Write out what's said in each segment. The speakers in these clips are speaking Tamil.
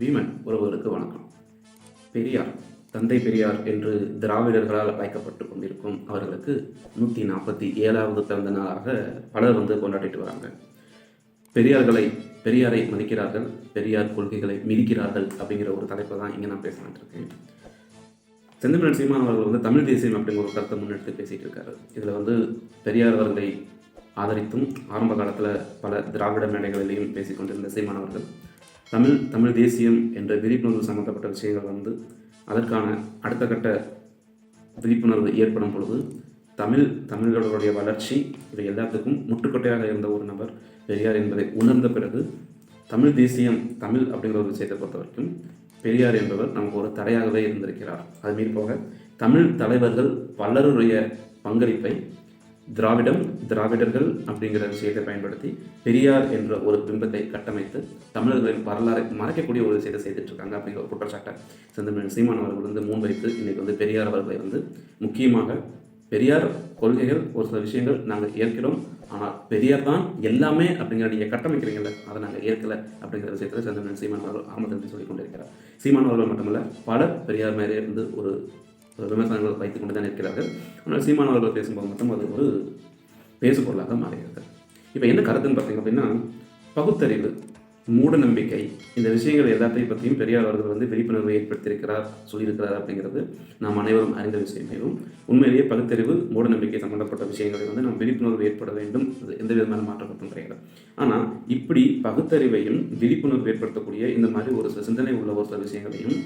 பீமன் உறவுகளுக்கு வணக்கம். பெரியார் தந்தை பெரியார் என்று திராவிடர்களால் அழைக்கப்பட்டு கொண்டிருக்கும் அவர்களுக்கு நூற்றி நாற்பத்தி ஏழாவது பிறந்த நாளாக பலர் வந்து கொண்டாடிட்டு வராங்க. பெரியார்களை பெரியாரை மதிக்கிறார்கள் பெரியார் கொள்கைகளை மிதிக்கிறார்கள் அப்படிங்கிற ஒரு தலைப்பை தான் இங்கே நான் பேசலாம்னு இருக்கேன் செந்தமிழன் சீமான் அவர்கள் வந்து தமிழ் தேசியம் அப்படிங்கிற ஒரு கருத்தை முன்னெடுத்து பேசிட்டு இருக்காரு. இதில் வந்து பெரியார் அவர்களை ஆதரித்தும் ஆரம்ப காலத்தில் பல திராவிட மேடைகளிலையும் பேசிக்கொண்டிருந்த சீமான் அவர்கள். தமிழ் தமிழ் தேசியம் என்ற விழிப்புணர்வு சம்மந்தப்பட்ட விஷயங்கள் வந்து அதற்கான அடுத்த கட்ட விழிப்புணர்வு ஏற்படும் பொழுது தமிழ் தமிழர்களுடைய வளர்ச்சி இவை எல்லாத்துக்கும் முட்டுக்கொட்டையாக இருந்த ஒரு நபர் பெரியார் என்பதை உணர்ந்த பிறகு தமிழ் தேசியம் தமிழ் அப்படிங்கிற ஒரு விஷயத்தை பொறுத்த வரைக்கும் பெரியார் என்பவர் நமக்கு ஒரு தடையாகவே இருந்திருக்கிறார். அது போக தமிழ் தலைவர்கள் பலருடைய பங்களிப்பை திராவிடம் திராவிடர்கள் அப்படிங்கிற விஷயத்தை பயன்படுத்தி பெரியார் என்ற ஒரு பிம்பத்தை கட்டமைத்து தமிழர்களின் வரலாறை மறைக்கக்கூடிய ஒரு விஷயத்தை செய்துட்டு இருக்காங்க அப்படிங்கிற ஒரு குற்றச்சாட்டை செந்தமிழன் சீமான் அவர்கள் வந்து முன்வைத்து இன்னைக்கு வந்து பெரியார் அவர்களை வந்து முக்கியமாக பெரியார் கொள்கைகள் ஒரு சில விஷயங்கள் நாங்கள் ஏற்கிறோம். ஆனால் பெரியார் தான் எல்லாமே அப்படிங்கிற நீங்கள் கட்டமைக்கிறீங்கல்ல அதை நாங்கள் ஏற்கலை அப்படிங்கிற விஷயத்தில் செந்தமிழன் சீமான் அவர்கள் ஆரம்பத்தில் சொல்லிக் கொண்டிருக்கிறார். சீமான் அவர்கள் மட்டுமல்ல பலர் பெரியார் மேலே இருந்து ஒரு விமர்சனங்கள் வைத்துக் கொண்டு தான் இருக்கிறார்கள். ஆனால் சீமான் அவர்கள் பேசும்போது மட்டும் அது ஒரு பேசுபொருளாக மாறுகிறது இப்போ என்ன கருத்துன்னு பார்த்தீங்க அப்படின்னா பகுத்தறிவு மூட நம்பிக்கை இந்த விஷயங்கள் எல்லாத்தையும் பற்றியும் பெரியார் அவர்கள் வந்து விழிப்புணர்வு ஏற்படுத்தியிருக்கிறார் சொல்லியிருக்கிறார் அப்படிங்கிறது நாம் அனைவரும் அறிந்த விஷயமேவும் உண்மையிலேயே பகுத்தறிவு மூட நம்பிக்கை சம்பந்தப்பட்ட விஷயங்களை வந்து நாம் விழிப்புணர்வு ஏற்பட வேண்டும். அது எந்த விதமான மாற்றப்பட்டும் கிடையாது. ஆனால் இப்படி பகுத்தறிவையும் விழிப்புணர்வு ஏற்படுத்தக்கூடிய இந்த மாதிரி ஒரு சிந்தனை உள்ள ஒரு சில விஷயங்களையும்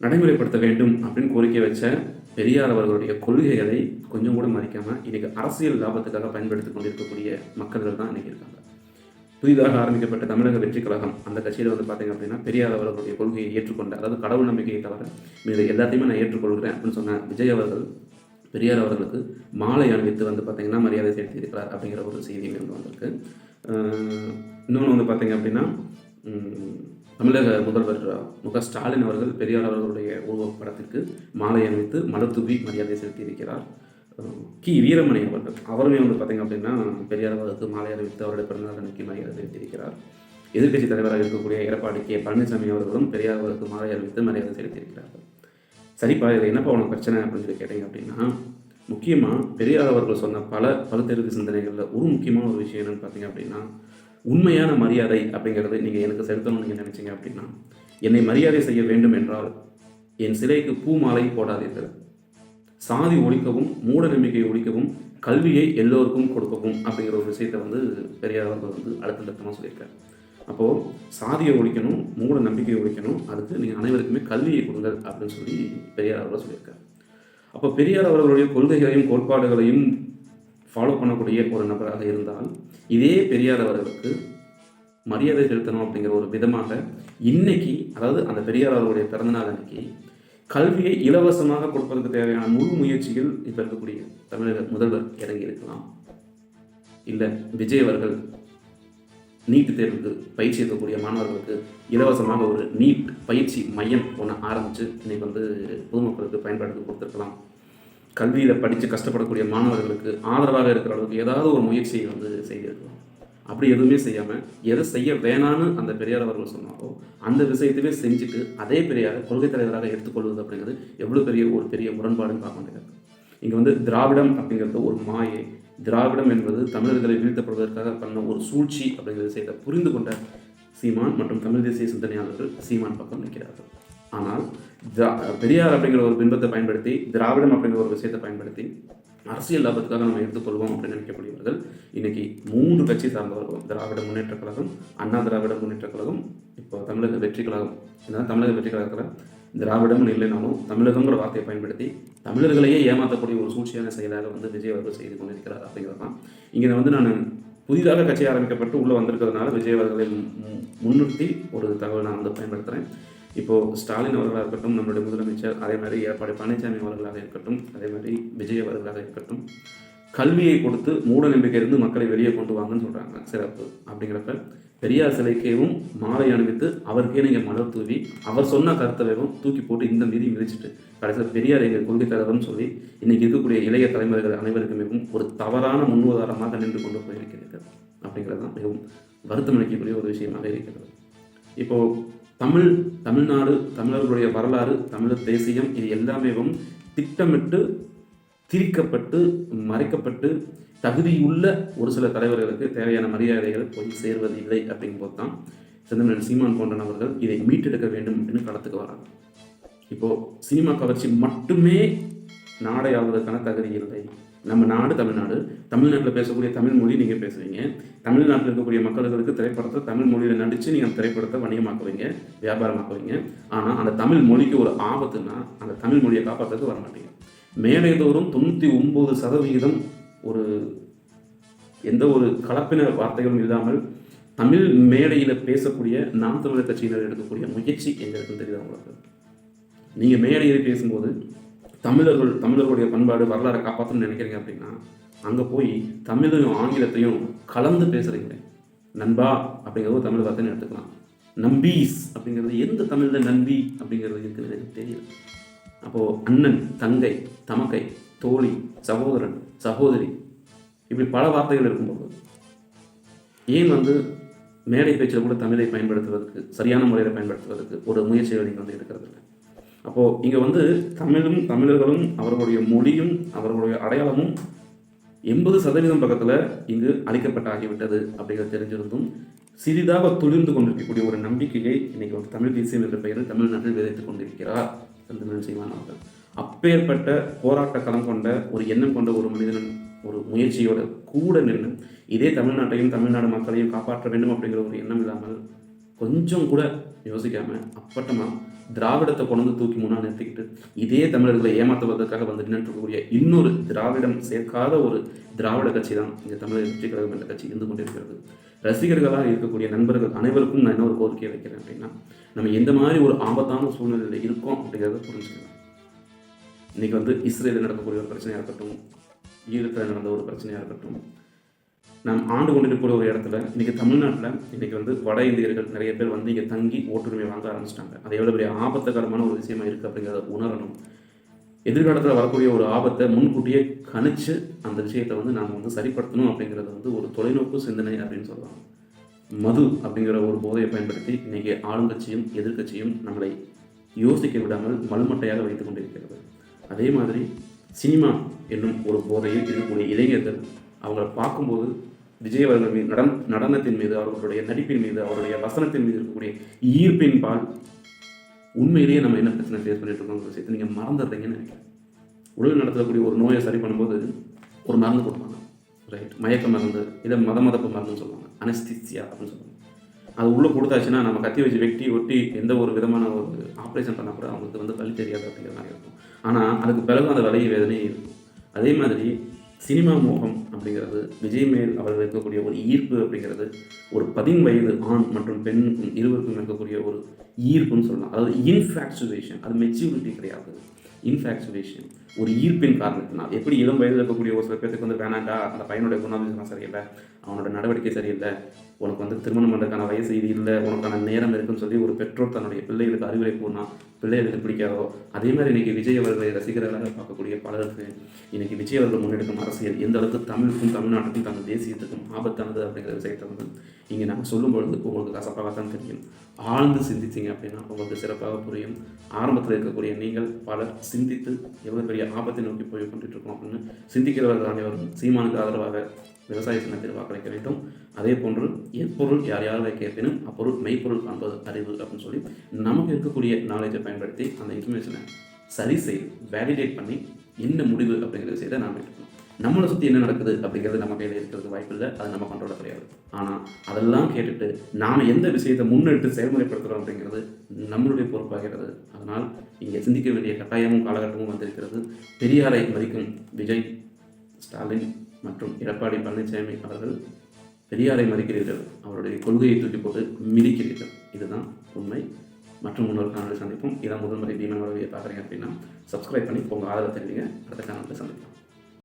நடைமுறைப்படுத்த வேண்டும் அப்படின்னு கோரிக்கை வச்ச பெரியார் அவர்களுடைய கொள்கைகளை கொஞ்சம் கூட மதிக்காமல் இன்றைக்கி அரசியல் லாபத்துக்காக பயன்படுத்தி கொண்டிருக்கக்கூடிய மக்கள்கள் தான் இன்றைக்கி இருக்காங்க. புதிதாக ஆரம்பிக்கப்பட்ட தமிழக வெற்றி கழகம் அந்த கட்சியில் வந்து பார்த்தீங்க அப்படின்னா பெரியார் அவர்களுடைய கொள்கையை ஏற்றுக்கொண்ட அதாவது கடவுள் நம்பிக்கையை தவிர மீது எல்லாத்தையுமே நான் ஏற்றுக்கொள்கிறேன் அப்படின்னு சொன்ன விஜய் அவர்கள் பெரியார் அவர்களுக்கு மாலை அணிவித்து வந்து பார்த்தீங்கன்னா மரியாதை செலுத்தி இருக்கிறார் அப்படிங்கிற ஒரு செய்தி இருந்து வந்திருக்கு. இன்னொன்று வந்து பார்த்தீங்க அப்படின்னா தமிழக முதல்வர் முக ஸ்டாலின் அவர்கள் பெரியார் அவர்களுடைய உருவப்படத்திற்கு மாலை அணிவித்து மலத்துவி மரியாதை செலுத்தி இருக்கிறார் கி. வீரமணி அவர்கள். அவருமே வந்து பார்த்தீங்க அப்படின்னா பெரியார் அவர்களுக்கு மாலை அணிவித்து அவருடைய பிறந்தநாள் அன்னைக்கு மரியாதை செலுத்தியிருக்கிறார். எதிர்கட்சி தலைவராக இருக்கக்கூடிய எடப்பாடி கே. பழனிசாமி அவர்களும் பெரியார் அவர்களுக்கு மாலை அணிவித்து மரியாதை செலுத்தியிருக்கிறார்கள் சரிப்பா இதில் என்னப்பா உனக்கு பிரச்சனை அப்படின்னு சொல்லி கேட்டீங்க அப்படின்னா முக்கியமாக பெரியார் அவர்கள் சொன்ன பல பகுத்தறிவு சிந்தனைகளில் ஒரு முக்கியமான ஒரு விஷயம் என்னென்னு பார்த்தீங்க அப்படின்னா உண்மையான மரியாதை அப்படிங்கிறது நீங்கள் எனக்கு செலுத்தணும்னு நீங்கள் நினச்சிங்க அப்படின்னா என்னை மரியாதை செய்ய வேண்டும் என்றால் என் சிலைக்கு பூ மாலை போடாதீர்கள். சாதி ஒழிக்கவும் மூட நம்பிக்கையை ஒழிக்கவும் கல்வியை எல்லோருக்கும் கொடுக்கவும் அப்படிங்கிற ஒரு விஷயத்தை வந்து பெரியார் வந்து அடுத்த தட்டமாக சொல்லியிருக்காரு. அப்போது சாதியை ஒழிக்கணும் மூட நம்பிக்கையை ஒழிக்கணும் அதுக்கு நீங்கள் அனைவருக்குமே கல்வியை கொடுங்கள் அப்படின்னு சொல்லி பெரியார் அவர்கள் சொல்லியிருக்காரு. அப்போ பெரியார் அவர்களுடைய கொள்கைகளையும் கோட்பாடுகளையும் ஃபாலோ பண்ணக்கூடிய ஒரு நபராக இருந்தால் இதே பெரியார் அவர்களுக்கு மரியாதை செலுத்தணும் அப்படிங்கிற ஒரு விதமாக இன்னைக்கு அதாவது அந்த பெரியார் அவர்களுடைய பிறந்தநாள் அன்னைக்கு கல்வியை இலவசமாக கொடுப்பதற்கு தேவையான முழு முயற்சியில் இப்போ இருக்கக்கூடிய தமிழக முதல்வர் இறங்கி இருக்கலாம் இல்லை விஜய் அவர்கள் நீட் தேர்வுக்கு பயிற்சி எடுக்கக்கூடிய மாணவர்களுக்கு இலவசமாக ஒரு நீட் பயிற்சி மையம் ஒன்று ஆரம்பித்து இன்னைக்கு வந்து பொதுமக்களுக்கு பயன்பாட்டுக்கு கொடுத்துருக்கலாம். கல்வியில் படித்து கஷ்டப்படக்கூடிய மாணவர்களுக்கு ஆதரவாக இருக்கிற அளவுக்கு ஏதாவது ஒரு முயற்சியை வந்து செய்திருக்கலாம் அப்படி எதுவுமே செய்யாமல் எதை செய்ய வேணான்னு அந்த பெரியார் அவர்கள் சொன்னாரோ அந்த விஷயத்தையுமே செஞ்சுட்டு அதே பெரியார் கொள்கை தலைவராக எடுத்துக்கொள்வது அப்படிங்கிறது எவ்வளோ பெரிய ஒரு பெரிய முரண்பாடுன்னு பார்க்க வேண்டியது இங்கே வந்து திராவிடம் அப்படிங்கிறது ஒரு மாயை. திராவிடம் என்பது தமிழர்களை வீழ்த்தப்படுவதற்காக பண்ண ஒரு சூழ்ச்சி அப்படிங்கிற விஷயத்தை புரிந்து கொண்ட சீமான் மற்றும் தமிழ் தேசிய சிந்தனையாளர்கள் சீமான் பக்கம் நிற்கிறார்கள். ஆனால் திரா- பெரியார் அப்படிங்கிற ஒரு பின்பத்தை பயன்படுத்தி திராவிடம் அப்படிங்கிற ஒரு விஷயத்தை பயன்படுத்தி அரசியல் லாபத்துக்காக நம்ம எடுத்துக்கொள்வோம் அப்படின்னு நினைக்கக்கூடியவர்கள் இன்னைக்கு மூன்று கட்சி சார்ந்தவர்கள் திராவிட முன்னேற்றக் கழகம் அண்ணா திராவிட முன்னேற்றக் கழகம் இப்போ தமிழக வெற்றி கழகம் என்னதான் தமிழக வெற்றி கழகத்தில் திராவிடம்னு இல்லைனாலும் தமிழகங்கிற வார்த்தையை பயன்படுத்தி தமிழர்களையே ஏமாற்றக்கூடிய ஒரு சூழ்ச்சியான செயலாக வந்து விஜய் அவர்கள் செய்து கொண்டிருக்கிறார் அப்படிங்கிறது தான். இங்கே வந்து நான் புதிதாக கட்சி ஆரம்பிக்கப்பட்டு உள்ளே வந்திருக்கிறதுனால விஜய் அவர்களை முன்னிறுத்தி ஒரு தகவல் நான் வந்து பயன்படுத்துகிறேன் இப்போது ஸ்டாலின் அவர்களாக இருக்கட்டும் நம்மளுடைய முதலமைச்சர் அதே மாதிரி எடப்பாடி பழனிசாமி அவர்களாக இருக்கட்டும் அதே மாதிரி விஜய் அவர்களாக இருக்கட்டும் கல்வியை கொடுத்து மூட நம்பிக்கையிலிருந்து மக்களை வெளியே கொண்டு வாங்கன்னு சொல்கிறாங்க சிறப்பு அப்படிங்கிறப்ப பெரியார் சிலைக்கேவும் மாலை அணிவித்து அவருக்கே நீங்கள் மலர் தூவி அவர் சொன்ன கருத்தவையும் தூக்கி போட்டு இந்த மீதி மிதிச்சிட்டு கடைசியில் பெரியார் எங்கள் கொள்கை தலைவர்னு சொல்லி இன்னைக்கு இருக்கக்கூடிய இளைய தலைமுறைகள் அனைவருக்கும் மிகவும் ஒரு தவறான முன்னுதாரணமாக நின்று கொண்டு போயிருக்கிறது அப்படிங்கிறது தான் மிகவும் வருத்தம் அளிக்கக்கூடிய ஒரு விஷயமாக இருக்கிறது. இப்போது தமிழ் தமிழ்நாடு தமிழர்களுடைய வரலாறு தமிழர் தேசியம் இது எல்லாமே திட்டமிட்டு திரிக்கப்பட்டு மறைக்கப்பட்டு தகுதியுள்ள ஒரு சில தலைவர்களுக்கு தேவையான மரியாதைகள் போய் சேர்வதில்லை அப்படிங்கும்போது தான் செந்தமிழன் சீமான் போன்ற நபர்கள் இதை மீட்டெடுக்க வேண்டும் அப்படின்னு களத்துக்கு வராங்க. இப்போது சினிமா கவர்ச்சி மட்டுமே நாடை ஆவதற்கான தகுதி இல்லை. நம்ம நாடு தமிழ்நாடு. தமிழ்நாட்டில் பேசக்கூடிய தமிழ் மொழி நீங்கள் பேசுவீங்க தமிழ்நாட்டில் இருக்கக்கூடிய மக்களுக்கு திரைப்படத்தை தமிழ் மொழியில் நடித்து நீங்கள் அந்த திரைப்படத்தை வணிகமாக்குவீங்க வியாபாரமாக்குவீங்க ஆனால் அந்த தமிழ் மொழிக்கு ஒரு ஆபத்துன்னா அந்த தமிழ் மொழியை காப்பாற்றுறதுக்கு வர மாட்டீங்க. மேலைதோறும் தொண்ணூற்றி ஒம்பது சதவிகிதம் ஒரு எந்த ஒரு கலப்பின வார்த்தைகளும் இல்லாமல் தமிழ் மேடையில் பேசக்கூடிய நாம் தமிழர் கட்சியினர் எடுக்கக்கூடிய முயற்சி எங்களுக்கு தெரியுது அவங்களுக்கு நீங்கள் மேடையில் பேசும்போது தமிழர்கள் தமிழர்களுடைய பண்பாடு வரலாறை காப்பாற்றணும்னு நினைக்கிறீங்க அப்படின்னா அங்கே போய் தமிழையும் ஆங்கிலத்தையும் கலந்து பேசுகிறீங்க நண்பா அப்படிங்கிறது ஒரு தமிழ் வார்த்தைன்னு எடுத்துக்கலாம். நம்பீஸ் அப்படிங்கிறது எந்த தமிழில் நம்பி அப்படிங்கிறது இருக்குன்னு எனக்கு தெரியல. அப்போது அண்ணன் தங்கை தமக்கை தோழி சகோதரன் சகோதரி இப்படி பல வார்த்தைகள் இருக்கும்போது ஏன் வந்து மேடை பேச்சில் கூட தமிழை பயன்படுத்துவதற்கு சரியான முறையில் பயன்படுத்துவதற்கு ஒரு முயற்சிகள் நீங்கள் வந்து எடுக்கிறது இல்லை? அப்போது இங்கே வந்து தமிழும் தமிழர்களும் அவர்களுடைய மொழியும் அவர்களுடைய அடையாளமும் எண்பது சதவீதம் பக்கத்தில் இங்கு அளிக்கப்பட்ட ஆகிவிட்டது அப்படிங்கிறது தெரிஞ்சிருந்தும் சிறிதாக துளிர்ந்து கொண்டிருக்கக்கூடிய ஒரு நம்பிக்கையை இன்னைக்கு ஒரு தமிழ் தேசியம் என்ற பெயரில் தமிழ்நாட்டில் விதைத்துக் கொண்டிருக்கிறார் தமிழ் சீமான் அவர்கள். அப்பேற்பட்ட போராட்ட களம் கொண்ட ஒரு எண்ணம் கொண்ட ஒரு மனிதன் ஒரு முயற்சியோட கூட நின்று இதே தமிழ்நாட்டையும் தமிழ்நாடு மக்களையும் காப்பாற்ற வேண்டும் அப்படிங்கிற ஒரு எண்ணம் இல்லாமல் கொஞ்சம் கூட யோசிக்காமல் அப்பட்டமாக திராவிடத்தை கொண்டு தூக்கி முன்னால் நிறுத்திக்கிட்டு இதே தமிழர்களை ஏமாற்றுவதற்காக வந்து நின்றுக்கூடிய இன்னொரு திராவிடம் சேர்க்காத ஒரு திராவிட கட்சி தான் இந்த தமிழர் வெற்றி கழகம் என்ற கட்சி இருந்து கொண்டிருக்கிறது. ரசிகர்களாக இருக்கக்கூடிய நண்பர்கள் அனைவருக்கும் நான் என்ன ஒரு கோரிக்கையை வைக்கிறேன் அப்படின்னா நம்ம எந்த மாதிரி ஒரு ஆபத்தான சூழ்நிலையில் இருக்கோம் அப்படிங்கிறத புரிஞ்சுக்கலாம் இன்றைக்கி வந்து இஸ்ரேலில் நடக்கக்கூடிய ஒரு பிரச்சனையாக இருக்கட்டும் ஈழத்தில் நடந்த ஒரு பிரச்சனையாக இருக்கட்டும் நாம் ஆண்டு கொண்டிருக்கிற ஒரு இடத்துல இன்றைக்கி தமிழ்நாட்டில் இன்றைக்கி வந்து வட இந்தியர்கள் நிறைய பேர் வந்து இங்கே தங்கி ஓட்டுரிமை வாங்க ஆரம்பிச்சிட்டாங்க. அது எவ்வளோ பெரிய ஆபத்தகரமான ஒரு விஷயமா இருக்குது அப்படிங்கிறத உணரணும். எதிர்காலத்தில் வரக்கூடிய ஒரு ஆபத்தை முன்கூட்டியே கணிச்சு அந்த விஷயத்தை வந்து நாம் வந்து சரிப்படுத்தணும் அப்படிங்கிறது வந்து ஒரு தொலைநோக்கு சிந்தனை அப்படின்னு சொல்லலாம். மது அப்படிங்கிற ஒரு போதையை பயன்படுத்தி இன்றைக்கி ஆளுங்கட்சியும் எதிர்கட்சியும் நம்மளை யோசிக்க விடாமல் மலுமட்டையாக வைத்து கொண்டிருக்கிறது. அதே மாதிரி சினிமா என்னும் ஒரு போதையில் இருக்கக்கூடிய இளைஞர்கள் அவங்களை பார்க்கும்போது விஜய் அவர்கள் மீது நடன் நடனத்தின் மீது அவர்களுடைய நடிப்பின் மீது அவருடைய வசனத்தின் மீது இருக்கக்கூடிய ஈர்ப்பின் பால் உண்மையிலேயே நம்ம என்ன பிரச்சனை ஃபேஸ் பண்ணிட்டு இருக்கோம் விஷயத்தை நீங்கள் மறந்துடுறீங்கன்னு நினைக்கிறேன். உடல் நடத்தக்கூடிய ஒரு நோயை சரி பண்ணும்போது ஒரு மருந்து கொடுப்பாங்க. ரைட் மயக்க மருந்து இதை மத மதப்பு மருந்துன்னு சொல்லுவாங்க. அனஸ்திசியா அப்படின்னு சொல்லுவாங்க. அது உள்ளே கொடுத்தாச்சுன்னா நம்ம கத்தி வச்சு வெட்டி ஒட்டி எந்த ஒரு விதமான ஒரு ஆப்ரேஷன் பண்ணால் கூட அவங்களுக்கு வந்து வழி தெரியாது அப்படிங்கிற மாதிரி இருக்கும். ஆனால் அதுக்கு பிறகு அந்த வலி வேதனையும் இருக்கும். அதே மாதிரி சினிமா மோகம் அப்படிங்கிறது விஜய் மேல் அவர்கள் இருக்கக்கூடிய ஒரு ஈர்ப்பு அப்படிங்கிறது ஒரு பதின் வயது ஆண் மற்றும் பெண்ணுக்கும் இருவருக்கும் இருக்கக்கூடிய ஒரு ஈர்ப்புன்னு சொல்லலாம். அதாவது இன்ஃபேக்சுவேஷன் அது மெச்சூரிட்டி கிடையாது. இன்ஃபேக்சுவேஷன் ஒரு ஈர்ப்பின் காரணத்தினால். எப்படி இளம் வயதில் இருக்கக்கூடிய ஒரு சில பேருக்கு வந்து வேணாண்டா அந்த பையனுடைய குணாதிசனம் சரியில்லை அவனோட நடவடிக்கை சரியில்லை உனக்கு வந்து திருமணம் பண்ணுறதுக்கான வயசு இது இல்லை உனக்கான நேரம் இருக்குன்னு சொல்லி ஒரு பெற்றோர் தன்னுடைய பிள்ளைகளுக்கு அறிவுரை போனால் பிள்ளைகளுக்கு பிடிக்காதோ? அதே மாதிரி இன்றைக்கி விஜய் அவர்களை ரசிகர்களாக பார்க்கக்கூடிய பலருக்கு இன்றைக்கி விஜய் அவர்கள் முன்னெடுக்கும் அரசியல் எந்த அளவுக்கு தமிழுக்கும் தமிழ்நாட்டுக்கும் தமிழ் தேசியத்துக்கும் ஆபத்தானது அப்படிங்கிற விஷயத்தை வந்து இங்கே நாங்கள் சொல்லும் பொழுது உங்களுக்கு கசப்பாக தான் தெரியும். ஆழ்ந்து சிந்திச்சிங்க அப்படின்னா உங்களுக்கு சிறப்பாக புரியும். ஆரம்பத்தில் இருக்கக்கூடிய நீங்கள் பலர் சிந்தித்து எவ்வளோ பெரிய ஆபத்தை நோக்கி போய் கொண்டுட்டு இருக்கோம் அப்படின்னு சிந்திக்கிறவர்கள் அனைவரும் சீமானுக்கு ஆதரவாக விவசாய சின்னத்தில் வாக்களிக்க வேண்டும். அதே போன்று எப்பொருள் யார் யாரை கேட்பினும் அப்பொருள் மெய்ப்பொருள் காண்பது அறிவு அப்படின்னு சொல்லி நமக்கு இருக்கக்கூடிய நாலேஜை பயன்படுத்தி அந்த இன்ஃபர்மேஷனை சரி செய்து வேலிடேட் பண்ணி என்ன முடிவு அப்படிங்கிற விஷயத்தை நாம் எடுக்கணும் நம்மளை சுற்றி என்ன நடக்குது அப்படிங்கிறது நம்ம கையில் இருக்கிறது வாய்ப்பு இல்லை. அது நம்ம கண்ட்ரோலில் கிடையாது. ஆனால் அதெல்லாம் கேட்டுட்டு நாம் எந்த விஷயத்தை முன்னெடுத்து செயல்முறைப்படுத்துகிறோம் அப்படிங்கிறது நம்மளுடைய பொறுப்பாகிறது. அதனால் இங்கே சிந்திக்க வேண்டிய கட்டாயமும் காலகட்டமும் வந்திருக்கிறது. பெரியாரை மதிக்கும் விஜய் ஸ்டாலின் மற்றும் எடப்பாடி பழனிசாமி அவர்கள் பெரியாரை மதிக்கிறீர்கள். அவருடைய கொள்கையை தூக்கி போட்டு மிதிக்கிறீர்கள். இதுதான் உண்மை. மற்றும் இன்னொரு காணொலி சந்திப்போம். இதான் முதல் முறை பீமன் உறவையை பார்க்குறீங்க அப்படின்னா சப்ஸ்கிரைப் பண்ணி உங்கள் ஆதரவை தெரிவிங்க. அடுத்த காணொலியில் சந்திப்போம்.